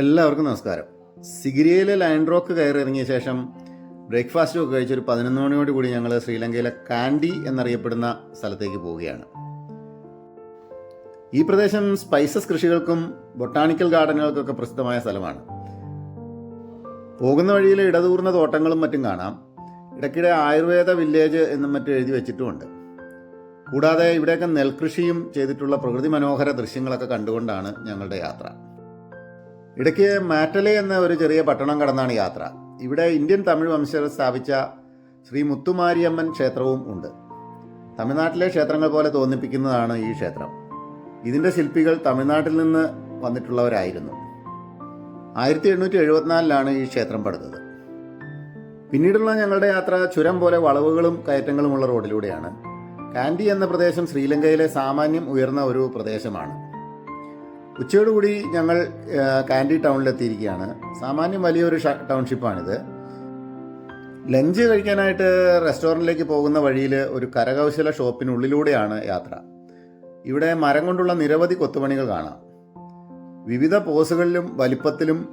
എല്ലാവർക്കും നമസ്കാരം. സിഗിരിയയിലെ line rock കയറിറങ്ങിയ ശേഷം ബ്രേക്ക്ഫാസ്റ്റ് ഒക്കെ കഴിച്ചൊരു പതിനൊന്ന് മണിയോട് കൂടി ഞങ്ങൾ ശ്രീലങ്കയിലെ കാൻഡി എന്നറിയപ്പെടുന്ന സ്ഥലത്തേക്ക് പോവുകയാണ്. ഈ പ്രദേശം സ്പൈസസ് കൃഷികൾക്കും ബൊട്ടാണിക്കൽ ഗാർഡനുകൾക്കൊക്കെ പ്രസിദ്ധമായ സ്ഥലമാണ്. പോകുന്ന വഴിയിൽ ഇടതൂർന്ന തോട്ടങ്ങളും മറ്റും കാണാം. ഇടയ്ക്കിടെ ആയുർവേദ വില്ലേജ് എന്നും മറ്റും എഴുതി വെച്ചിട്ടുമുണ്ട്. കൂടാതെ ഇവിടെയൊക്കെ നെൽകൃഷിയും ചെയ്തിട്ടുള്ള പ്രകൃതി മനോഹര ദൃശ്യങ്ങളൊക്കെ കണ്ടുകൊണ്ടാണ് ഞങ്ങളുടെ യാത്ര. ഇടയ്ക്ക് മാറ്റലെ എന്ന ഒരു ചെറിയ പട്ടണം കടന്നാണ് യാത്ര. ഇവിടെ ഇന്ത്യൻ തമിഴ് വംശർ സ്ഥാപിച്ച ശ്രീ മുത്തുമാരിയമ്മൻ ക്ഷേത്രവും ഉണ്ട്. തമിഴ്നാട്ടിലെ ക്ഷേത്രങ്ങൾ പോലെ തോന്നിപ്പിക്കുന്നതാണ് ഈ ക്ഷേത്രം. ഇതിന്റെ ശില്പികൾ തമിഴ്നാട്ടിൽ നിന്ന് വന്നിട്ടുള്ളവരായിരുന്നു. ആയിരത്തി എണ്ണൂറ്റി എഴുപത്തിനാലിലാണ് ഈ ക്ഷേത്രം പടുത്തത് പിന്നീടുള്ള ഞങ്ങളുടെ യാത്ര ചുരം പോലെ വളവുകളും കയറ്റങ്ങളുമുള്ള റോഡിലൂടെയാണ്. കാൻഡി എന്ന പ്രദേശം ശ്രീലങ്കയിലെ സാമാന്യം ഉയർന്ന ഒരു പ്രദേശമാണ്. ഉച്ചയോടുകൂടി ഞങ്ങൾ കാൻഡി ടൗണിലെത്തിയിരിക്കുകയാണ്. സാമാന്യം വലിയൊരു ടൗൺഷിപ്പാണിത്. ലഞ്ച് കഴിക്കാനായിട്ട് റെസ്റ്റോറന്റിലേക്ക് പോകുന്ന വഴിയിൽ ഒരു കരകൗശല ഷോപ്പിനുള്ളിലൂടെയാണ് യാത്ര. ഇവിടെ മരം കൊണ്ടുള്ള നിരവധി കൊത്തുപണികൾ കാണാം. വിവിധ പോസുകളിലും വലിപ്പത്തിലും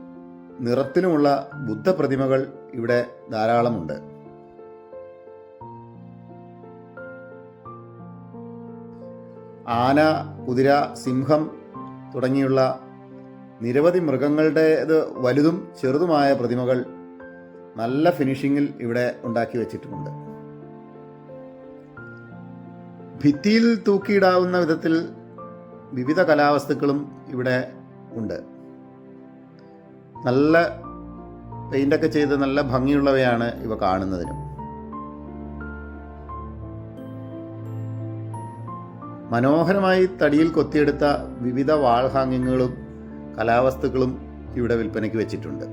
നിറത്തിലുമുള്ള ബുദ്ധപ്രതിമകൾ ഇവിടെ ധാരാളമുണ്ട്. ആന കുതിര സിംഹം തുടങ്ങിയുള്ള നിരവധി മൃഗങ്ങളുടേത് വലുതും ചെറുതുമായ പ്രതിമകൾ നല്ല ഫിനിഷിങ്ങിൽ ഇവിടെ ഉണ്ടാക്കി വച്ചിട്ടുമുണ്ട് ഭിത്തിയിൽ തൂക്കിയിടാവുന്ന വിധത്തിൽ വിവിധ കലാവസ്തുക്കളും ഇവിടെ ഉണ്ട്. നല്ല പെയിന്റൊക്കെ ചെയ്ത് നല്ല ഭംഗിയുള്ളവയാണ് ഇവ കാണുന്നതിനും. മനോഹരമായി തടിയിൽ കൊത്തിയെടുത്ത വിവിധ വാൾഹാങ്ങിങ്ങുകളും കലാവസ്തുക്കളും ഇവിടെ വിൽപ്പനയ്ക്ക് വെച്ചിട്ടുണ്ട്.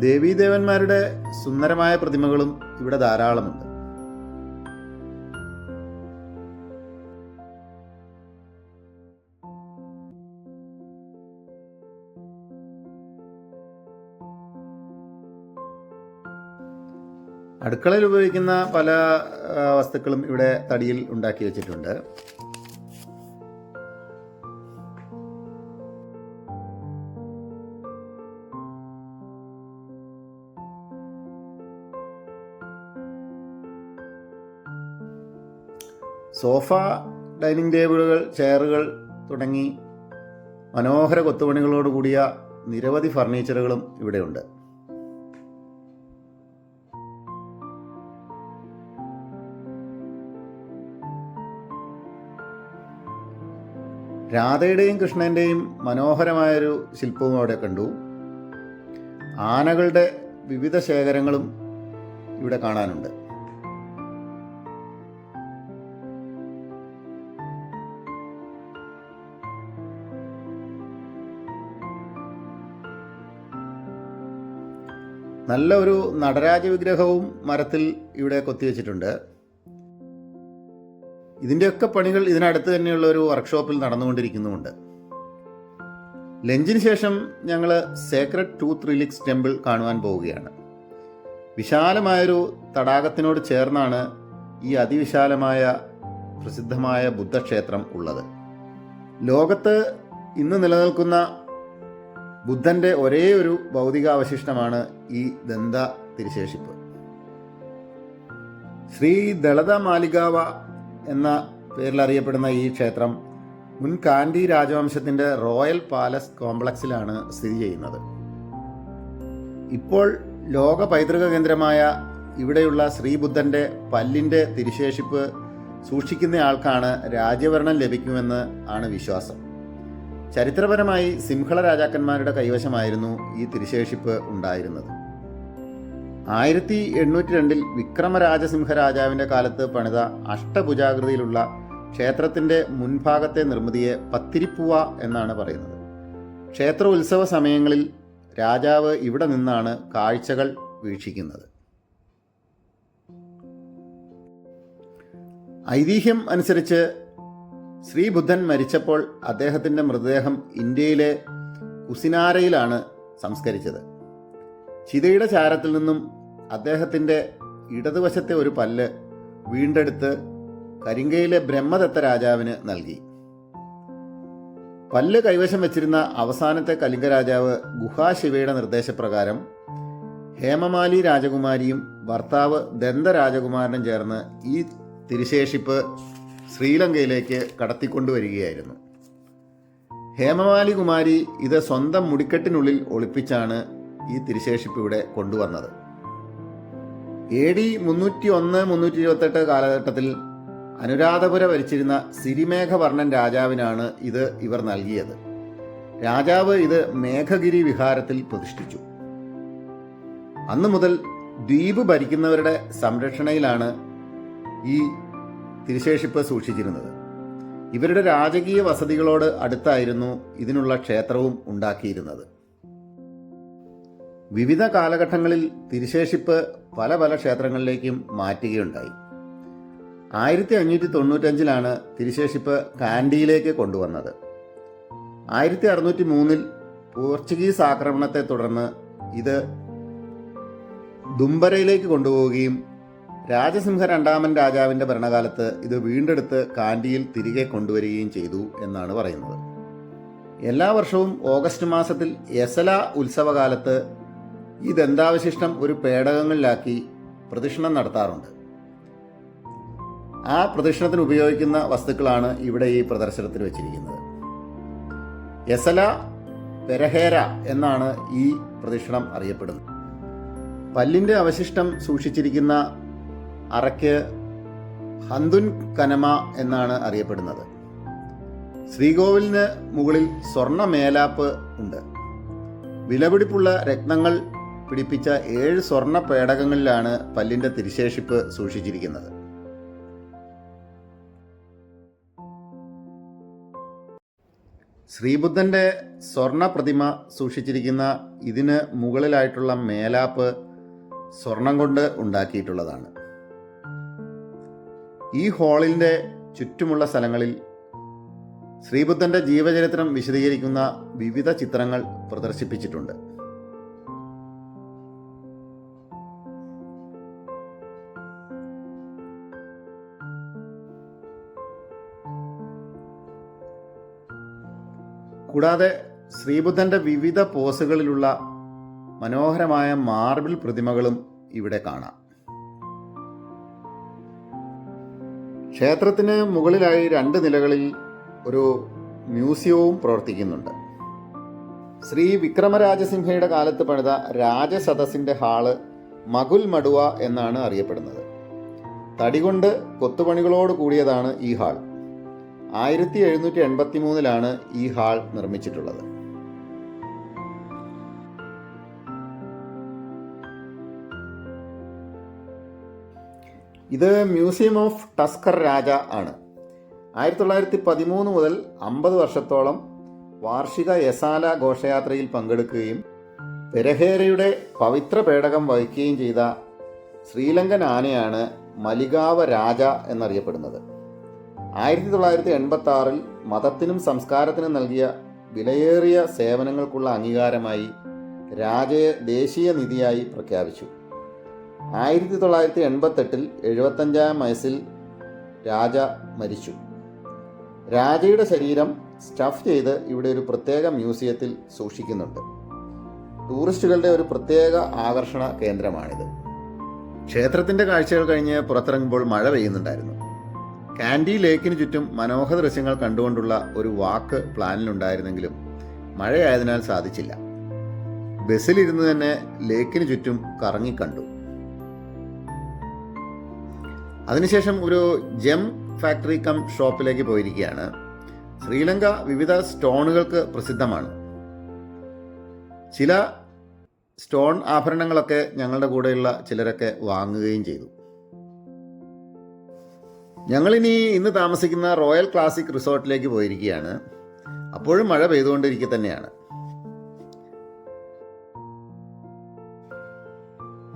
ദേവീദേവന്മാരുടെ സുന്ദരമായ പ്രതിമകളും ഇവിടെ ധാരാളമുണ്ട്. അടുക്കളയിൽ ഉപയോഗിക്കുന്ന പല വസ്തുക്കളും ഇവിടെ തടിയിൽ ഉണ്ടാക്കി വെച്ചിട്ടുണ്ട്. സോഫ ഡൈനിങ് ടേബിളുകൾ ചെയറുകൾ തുടങ്ങി മനോഹര കൊത്തുപണികളോട് കൂടിയ നിരവധി ഫർണിച്ചറുകളും ഇവിടെയുണ്ട്. രാധയുടെയും കൃഷ്ണന്റെയും മനോഹരമായൊരു ശില്പവും അവിടെ കണ്ടു. ആനകളുടെ വിവിധ ശേഖരങ്ങളും ഇവിടെ കാണാനുണ്ട്. നല്ല ഒരു നടരാജ വിഗ്രഹവും മരത്തിൽ ഇവിടെ കൊത്തിവെച്ചിട്ടുണ്ട്. ഇതിന്റെയൊക്കെ പണികൾ ഇതിനടുത്ത് തന്നെയുള്ള ഒരു വർക്ക്ഷോപ്പിൽ നടന്നുകൊണ്ടിരിക്കുന്നുമുണ്ട്. ലഞ്ചിന് ശേഷം ഞങ്ങൾ സേക്രഡ് ടൂത്ത് റിലിക്സ് ടെമ്പിൾ കാണുവാൻ പോവുകയാണ്. വിശാലമായൊരു തടാകത്തിനോട് ചേർന്നാണ് ഈ അതിവിശാലമായ പ്രസിദ്ധമായ ബുദ്ധക്ഷേത്രം ഉള്ളത്. ലോകത്ത് ഇന്ന് നിലനിൽക്കുന്ന ബുദ്ധന്റെ ഒരേ ഒരു ഭൗതികാവശിഷ്ടമാണ് ഈ ദന്ത തിരുശേഷിപ്പ്. ശ്രീ ദളത മാലികാവ എന്ന പേരിൽ അറിയപ്പെടുന്ന ഈ ക്ഷേത്രം മുൻ കാൻഡി രാജവംശത്തിന്റെ റോയൽ പാലസ് കോംപ്ലക്സിലാണ് സ്ഥിതി ചെയ്യുന്നത്. ഇപ്പോൾ ലോക പൈതൃക കേന്ദ്രമായ ഇവിടെയുള്ള ശ്രീബുദ്ധന്റെ പല്ലിന്റെ തിരുശേഷിപ്പ് സൂക്ഷിക്കുന്നയാൾക്കാണ് രാജ്യഭരണം ലഭിക്കുമെന്ന് ആണ് വിശ്വാസം. ചരിത്രപരമായി സിംഹള രാജാക്കന്മാരുടെ കൈവശമായിരുന്നു ഈ തിരുശേഷിപ്പ് ഉണ്ടായിരുന്നത്. ആയിരത്തി എണ്ണൂറ്റി രണ്ടിൽ വിക്രമരാജസിംഹ രാജാവിന്റെ കാലത്ത് പണിത അഷ്ടഭുജാകൃതിയിലുള്ള ക്ഷേത്രത്തിന്റെ മുൻഭാഗത്തെ നിർമ്മിതിയെ പത്തിരിപ്പുവ എന്നാണ് പറയുന്നത്. ക്ഷേത്ര ഉത്സവ സമയങ്ങളിൽ രാജാവ് ഇവിടെ നിന്നാണ് കാഴ്ചകൾ വീക്ഷിക്കുന്നത്. ഐതിഹ്യം അനുസരിച്ച് ശ്രീബുദ്ധൻ മരിച്ചപ്പോൾ അദ്ദേഹത്തിന്റെ മൃതദേഹം ഇന്ത്യയിലെ കുസിനാരയിലാണ് സംസ്കരിച്ചത്. ചിതയുടെ ചാരത്തിൽ നിന്നും അദ്ദേഹത്തിന്റെ ഇടതുവശത്തെ ഒരു പല്ല് വീണ്ടെടുത്ത് കരിങ്കയിലെ ബ്രഹ്മദത്ത രാജാവിന് നൽകി. പല്ല് കൈവശം വെച്ചിരുന്ന അവസാനത്തെ കലിംഗ രാജാവ് ഗുഹാശിവയുടെ നിർദ്ദേശപ്രകാരം ഹേമമാലി രാജകുമാരിയും ഭർത്താവ് ദന്ത രാജകുമാരനും ചേർന്ന് ഈ തിരുശേഷിപ്പ് ശ്രീലങ്കയിലേക്ക് കടത്തിക്കൊണ്ടുവരികയായിരുന്നു. ഹേമമാലി കുമാരി ഇത് സ്വന്തം മുടിക്കെട്ടിനുള്ളിൽ ഒളിപ്പിച്ചാണ് ഈ തിരിശേഷിപ്പ് ഇവിടെ കൊണ്ടുവന്നത്. എ ഡി മുന്നൂറ്റി ഒന്ന് മുന്നൂറ്റി ഇരുപത്തെട്ട് കാലഘട്ടത്തിൽ അനുരാധപുര ഭരിച്ചിരുന്ന സിരിമേഘവർണൻ രാജാവിനാണ് ഇത് ഇവർ നൽകിയത്. രാജാവ് ഇത് മേഘഗിരി വിഹാരത്തിൽ പ്രതിഷ്ഠിച്ചു. അന്നു മുതൽ ദ്വീപ് ഭരിക്കുന്നവരുടെ സംരക്ഷണയിലാണ് ഈ തിരിശേഷിപ്പ് സൂക്ഷിച്ചിരുന്നത്. ഇവരുടെ രാജകീയ വസതികളോട് അടുത്തായിരുന്നു ഇതിനുള്ള ക്ഷേത്രവും ഉണ്ടാക്കിയിരുന്നത്. വിവിധ കാലഘട്ടങ്ങളിൽ തിരുശേഷിപ്പ് പല പല ക്ഷേത്രങ്ങളിലേക്കും മാറ്റുകയുണ്ടായി. ആയിരത്തി അഞ്ഞൂറ്റി തൊണ്ണൂറ്റഞ്ചിലാണ് തിരുശേഷിപ്പ് കാൻഡിയിലേക്ക് കൊണ്ടുവന്നത്. ആയിരത്തി അറുന്നൂറ്റി മൂന്നിൽ പോർച്ചുഗീസ് ആക്രമണത്തെ തുടർന്ന് ഇത് ദുംബരയിലേക്ക് കൊണ്ടുപോവുകയും രാജസിംഹ രണ്ടാമൻ രാജാവിന്റെ ഭരണകാലത്ത് ഇത് വീണ്ടെടുത്ത് കാൻഡിയിൽ തിരികെ കൊണ്ടുവരികയും ചെയ്തു എന്നാണ് പറയുന്നത്. എല്ലാ വർഷവും ഓഗസ്റ്റ് മാസത്തിൽ യസല ഉത്സവകാലത്ത് ഈ ദന്താവശിഷ്ടം ഒരു പേടകങ്ങളിലാക്കി പ്രദക്ഷിണം നടത്താറുണ്ട്. ആ പ്രദക്ഷിണത്തിന് ഉപയോഗിക്കുന്ന വസ്തുക്കളാണ് ഇവിടെ ഈ പ്രദർശനത്തിൽ വെച്ചിരിക്കുന്നത്. യസല പെരഹേര എന്നാണ് ഈ പ്രദക്ഷിണം അറിയപ്പെടുന്നത്. പല്ലിന്റെ അവശിഷ്ടം സൂക്ഷിച്ചിരിക്കുന്ന അറയ്ക്ക് ഹന്തുൻ കനമ എന്നാണ് അറിയപ്പെടുന്നത്. ശ്രീകോവിലിന് മുകളിൽ സ്വർണ മേലാപ്പ് ഉണ്ട്. വിലപിടിപ്പുള്ള രത്നങ്ങൾ പിടിപ്പിച്ച ഏഴ് സ്വർണ പേടകങ്ങളിലാണ് പല്ലിന്റെ തിരിശേഷിപ്പ് സൂക്ഷിച്ചിരിക്കുന്നത്. ശ്രീബുദ്ധന്റെ സ്വർണ പ്രതിമ സൂക്ഷിച്ചിരിക്കുന്ന ഇതിന് മുകളിലായിട്ടുള്ള മേലാപ്പ് സ്വർണം കൊണ്ട് ഉണ്ടാക്കിയിട്ടുള്ളതാണ്. ഈ ഹാളിന്റെ ചുറ്റുമുള്ള സ്ഥലങ്ങളിൽ ശ്രീബുദ്ധന്റെ ജീവചരിത്രം വിശദീകരിക്കുന്ന വിവിധ ചിത്രങ്ങൾ പ്രദർശിപ്പിച്ചിട്ടുണ്ട്. കൂടാതെ ശ്രീബുദ്ധന്റെ വിവിധ പോസുകളിലുള്ള മനോഹരമായ മാർബിൾ പ്രതിമകളും ഇവിടെ കാണാം. ക്ഷേത്രത്തിന് മുകളിലായി രണ്ട് നിലകളിൽ ഒരു മ്യൂസിയവും പ്രവർത്തിക്കുന്നുണ്ട്. ശ്രീ വിക്രമരാജസിംഹയുടെ കാലത്ത് പണിത രാജസദസ്സിന്റെ ഹാൾ മകുൽ മടുവ എന്നാണ് അറിയപ്പെടുന്നത്. തടികൊണ്ട് കൊത്തുപണികളോട് കൂടിയതാണ് ഈ ഹാൾ. ആയിരത്തി എഴുന്നൂറ്റി എൺപത്തി മൂന്നിലാണ് ഈ ഹാൾ നിർമ്മിച്ചിട്ടുള്ളത്. ഇത് മ്യൂസിയം ഓഫ് ടസ്കർ രാജ ആണ്. ആയിരത്തി തൊള്ളായിരത്തി പതിമൂന്ന് മുതൽ അമ്പത് വർഷത്തോളം വാർഷിക യസാല ഘോഷയാത്രയിൽ പങ്കെടുക്കുകയും പെരഹേരയുടെ പവിത്ര പേടകം വഹിക്കുകയും ചെയ്ത ശ്രീലങ്കൻ ആനയാണ് മലികാവ രാജ എന്നറിയപ്പെടുന്നത്. ആയിരത്തി തൊള്ളായിരത്തി എൺപത്തി ആറിൽ മതത്തിനും സംസ്കാരത്തിനും നൽകിയ വിലയേറിയ സേവനങ്ങൾക്കുള്ള അംഗീകാരമായി രാജയെ ദേശീയ നിധിയായി പ്രഖ്യാപിച്ചു. ആയിരത്തി തൊള്ളായിരത്തി എൺപത്തെട്ടിൽ എഴുപത്തഞ്ചാം വയസ്സിൽ രാജ മരിച്ചു. രാജയുടെ ശരീരം സ്റ്റഫ് ചെയ്ത് ഇവിടെ ഒരു പ്രത്യേക മ്യൂസിയത്തിൽ സൂക്ഷിക്കുന്നുണ്ട്. ടൂറിസ്റ്റുകളുടെ ഒരു പ്രത്യേക ആകർഷണ കേന്ദ്രമാണിത്. ക്ഷേത്രത്തിന്റെ കാഴ്ചകൾ കഴിഞ്ഞ് പുറത്തിറങ്ങുമ്പോൾ മഴ പെയ്യുന്നുണ്ടായിരുന്നു. കാൻഡി ലേക്കിന് ചുറ്റും മനോഹര ദൃശ്യങ്ങൾ കണ്ടുകൊണ്ടുള്ള ഒരു വാക്ക് പ്ലാനിലുണ്ടായിരുന്നെങ്കിലും മഴയായതിനാൽ സാധിച്ചില്ല. ബസ്സിലിരുന്ന് തന്നെ ലേക്കിന് ചുറ്റും കറങ്ങിക്കണ്ടു അതിനുശേഷം ഒരു ജെം ഫാക്ടറി കം ഷോപ്പിലേക്ക് പോയിരിക്കുകയാണ്. ശ്രീലങ്ക വിവിധ സ്റ്റോണുകൾക്ക് പ്രസിദ്ധമാണ്. ചില സ്റ്റോൺ ആഭരണങ്ങളൊക്കെ ഞങ്ങളുടെ കൂടെയുള്ള ചിലരൊക്കെ വാങ്ങുകയും ചെയ്തു. ഞങ്ങളിനി ഇന്ന് താമസിക്കുന്ന റോയൽ ക്ലാസിക് റിസോർട്ടിലേക്ക് പോയിരിക്കുകയാണ്. അപ്പോഴും മഴ പെയ്തുകൊണ്ടിരിക്കുക തന്നെയാണ്.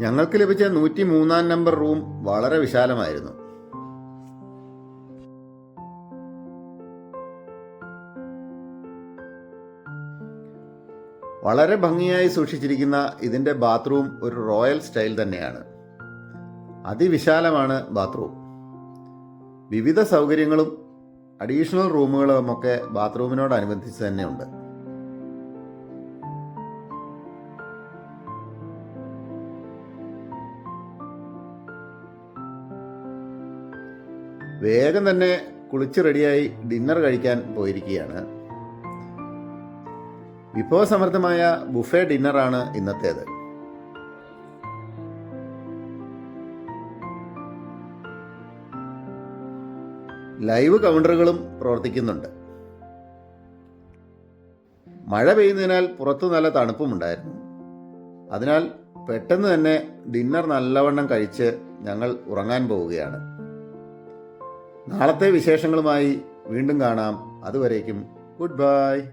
ഞങ്ങൾക്ക് ലഭിച്ച നൂറ്റി മൂന്നാം നമ്പർ റൂം വളരെ വിശാലമായിരുന്നു. വളരെ ഭംഗിയായി സൂക്ഷിച്ചിരിക്കുന്ന ഇതിന്റെ ബാത്റൂം ഒരു റോയൽ സ്റ്റൈൽ തന്നെയാണ്. അതിവിശാലമാണ് ബാത്റൂം. വിവിധ സൗകര്യങ്ങളും അഡീഷണൽ റൂമുകളും ഒക്കെ ബാത്റൂമിനോടനുബന്ധിച്ച് തന്നെയുണ്ട്. വേഗം തന്നെ കുളിച്ച് റെഡിയായി ഡിന്നർ കഴിക്കാൻ പോയിരിക്കുകയാണ്. വിഭവസമൃദ്ധമായ ബുഫേ ഡിന്നറാണ് ഇന്നത്തേത്. ലൈവ് കൗണ്ടറുകളും പ്രവർത്തിക്കുന്നുണ്ട്. മഴ പെയ്യുന്നതിനാൽ പുറത്ത് നല്ല തണുപ്പുമുണ്ടായിരുന്നു. അതിനാൽ പെട്ടെന്ന് തന്നെ ഡിന്നർ നല്ലവണ്ണം കഴിച്ച് ഞങ്ങൾ ഉറങ്ങാൻ പോവുകയാണ്. നാളത്തെ വിശേഷങ്ങളുമായി വീണ്ടും കാണാം. അതുവരേക്കും ഗുഡ് ബൈ.